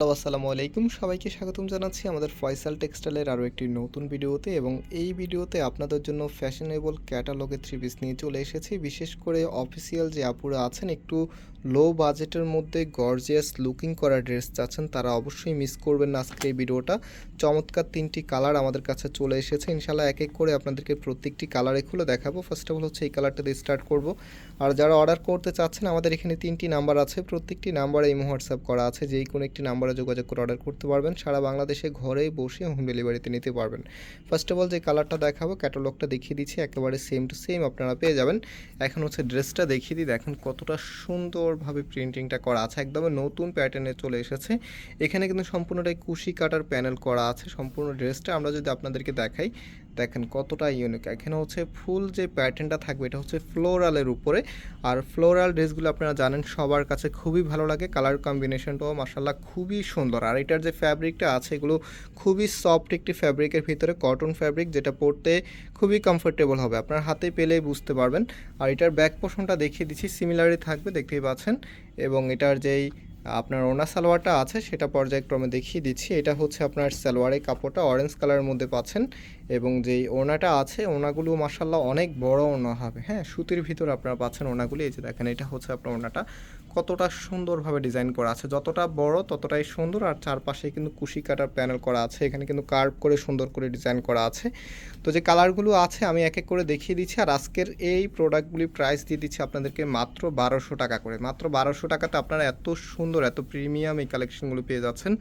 Hello, আসসালামু আলাইকুম। সবাইকে স্বাগতম জানাচ্ছি আমাদের ফয়সাল টেক্সটাইলের আরও একটি নতুন ভিডিওতে এবং এই ভিডিওতে আপনাদের জন্য ফ্যাশনেবল ক্যাটালগের থ্রি পিস নিয়ে চলে এসেছি। বিশেষ করে অফিসিয়াল যে আপুরা আছেন, একটু লো বাজেটের মধ্যে গর্জিয়াস লুকিং করা ড্রেস চাচ্ছেন তারা, অবশ্যই মিস করবেন না আজকের এই ভিডিওটা। চমৎকার তিনটি কালার আমাদের কাছে চলে এসেছে। ইনশাল্লাহ এক এক করে আপনাদেরকে প্রত্যেকটি কালারে খুলে দেখাবো। ফার্স্ট অফ অল হচ্ছে এই কালারটা দিয়ে স্টার্ট করব। আর যারা অর্ডার করতে চাচ্ছেন, আমাদের এখানে তিনটি নাম্বার আছে। প্রত্যেকটি নাম্বারে এই হোয়াটসঅ্যাপ করা আছে। যেই কোনো একটি নাম্বারে যোগাযোগ করে অর্ডার করতে পারবেন। সারা বাংলাদেশে ঘরেই বসে হোম ডেলিভারিতে নিতে পারবেন। ফার্স্ট অফ অল যে কালারটা দেখাবো ক্যাটালগটা দেখিয়ে দিচ্ছি। একেবারে সেম টু সেম আপনারা পেয়ে যাবেন। এখন হচ্ছে ড্রেসটা দেখিয়ে দিই। দেখেন কতটা সুন্দরভাবে প্রিন্টিংটা করা আছে। একদম নতুন প্যাটার্নে চলে এসেছে। এখানে কিন্তু সম্পূর্ণটাই কুশি কাটার প্যানেল করা আছে। সম্পূর্ণ ড্রেসটা আমরা যদি আপনাদেরকে দেখাই দেখেন কতটা ইউনিক এখানে হচ্ছে ফুল যে প্যাটার্নটা থাকবে, এটা হচ্ছে ফ্লোরালের উপরে। আর ফ্লোরাল ড্রেসগুলো আপনারা জানেন, সবার কাছে খুবই ভালো লাগে। কালার কম্বিনেশনটাও মাসাল্লাহ খুবই সুন্দর। আর এটার যে ফ্যাব্রিকটা আছে, এগুলো খুবই সফট একটি ফ্যাব্রিকের ভিতরে কটন ফ্যাব্রিক যেটা পরতে খুবই কমফোর্টেবল হবে। আপনার হাতে পেলেই বুঝতে পারবেন। আর এটার ব্যাক পোর্শনটা দেখিয়ে দিচ্ছি সিমিলারই থাকবে, দেখতেই পাচ্ছেন। এবং এটার যেই আপনার ওনা সালোয়ারটা আছে, সেটা পর্যায়ক্রমে দেখিয়ে দিচ্ছি। এটা হচ্ছে আপনার সালোয়ারের কাপড়টা অরেঞ্জ কালারের মধ্যে পাচ্ছেন এবং যেই ওনাটা আছে, ওনাগুলো মাসাল্লাহ অনেক বড় ওনা হবে। হ্যাঁ সুতির ভিতর আপনারা পাচ্ছেন ওনাগুলি। এই যে দেখেন, এটা হচ্ছে আপনার ওনাটা। কতটা সুন্দরভাবে ডিজাইন করা আছে। যতটা বড়, ততটাই সুন্দর। আর চারপাশে কিন্তু কুশি কাটার প্যানেল করা আছে। এখানে কিন্তু কার্ভ করে সুন্দর করে ডিজাইন করা আছে। তো যে কালারগুলো আছে, আমি এক এক করে দেখিয়ে দিচ্ছি। আর আজকের এই প্রোডাক্টগুলি প্রাইস দিয়ে দিচ্ছি আপনাদেরকে মাত্র বারোশো টাকা করে। মাত্র বারোশো টাকাতে আপনারা এত সুন্দর এত প্রিমিয়াম এই কালেকশনগুলো পেয়ে যাচ্ছেন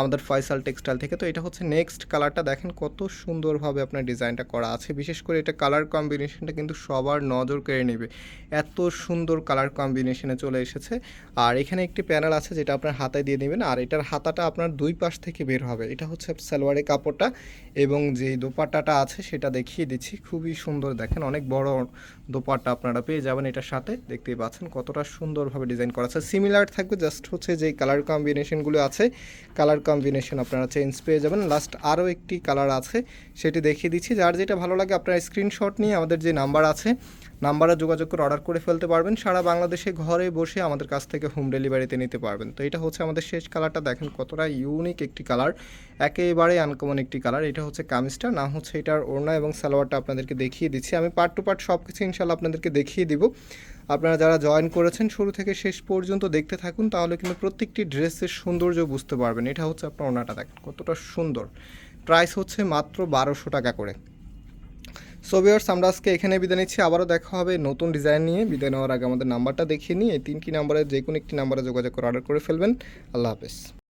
আমাদের ফয়সাল টেক্সটাইল থেকে। তো এটা হচ্ছে নেক্সট কালারটা দেখেন কত সুন্দরভাবে আপনার ডিজাইনটা করা আছে। বিশেষ করে এটা কালার কম্বিনেশনটা কিন্তু সবার নজর কেড়ে নেবে। এত সুন্দর কালার কম্বিনেশনে চলে এসেছে। আর এখানে একটি প্যানেল আছে যেটা আপনার হাতায় দিয়ে নেবেন আর এটার হাতাটা আপনার দুই পাশ থেকে বের হবে। এটা হচ্ছে সালোয়ারের কাপড়টা এবং যে দোপাট্টাটা আছে সেটা দেখিয়ে দিচ্ছি। খুবই সুন্দর। দেখেন অনেক বড় দোপাট্টা আপনারা পেয়ে যাবেন এটার সাথে। দেখতেই পাচ্ছেন কতটা সুন্দরভাবে ডিজাইন করা আছে। সিমিলার থাকবে জাস্ট হচ্ছে যে কালার কম্বিনেশনগুলো আছে কালার কম্বিনেশন আপনারা চেঞ্জ পেয়ে যাবেন। লাস্ট আরও একটি কালার আছে, সেটি দেখিয়ে দিচ্ছি। যার যেটা ভালো লাগে আপনারা স্ক্রিনশট নিয়ে আমাদের যে নাম্বার আছে নাম্বারে যোগাযোগ করে অর্ডার করে ফেলতে পারবেন। সারা বাংলাদেশে ঘরে বসে আমাদের কাছ থেকে হোম ডেলিভারিতে নিতে পারবেন। তো এটা হচ্ছে আমাদের শেষ কালারটা দেখেন কতটা ইউনিক একটি কালার একেবারে আনকমন একটি কালার এটা হচ্ছে কামিজটা, না হচ্ছে এটার ওড়না এবং সালোয়ারটা আপনাদেরকে দেখিয়ে দিচ্ছি। আমি পার্ট টু পার্ট সব কিছু ইনশাল্লাহ আপনাদেরকে দেখিয়ে দিব। আপনারা যারা জয়েন করেছেন শুরু থেকে শেষ পর্যন্ত দেখতে থাকুন, তাহলে কিন্তু প্রত্যেকটি ড্রেসের সৌন্দর্য বুঝতে পারবেন। এটা হচ্ছে আপনার ওনাটা দেখেন কতটা সুন্দর। প্রাইস হচ্ছে মাত্র বারোশো টাকা করে। সো ভিওর্স আমরা আজকে এখানে বিদায় নিচ্ছি। আবারও দেখা হবে নতুন ডিজাইন নিয়ে। বিদায় নেওয়ার আগে আমাদের নাম্বারটা দেখিয়ে নিয়ে তিনটি নাম্বারে যে কোনো একটি নাম্বারে যোগাযোগ করে অর্ডার করে ফেলবেন। আল্লাহ হাফেজ।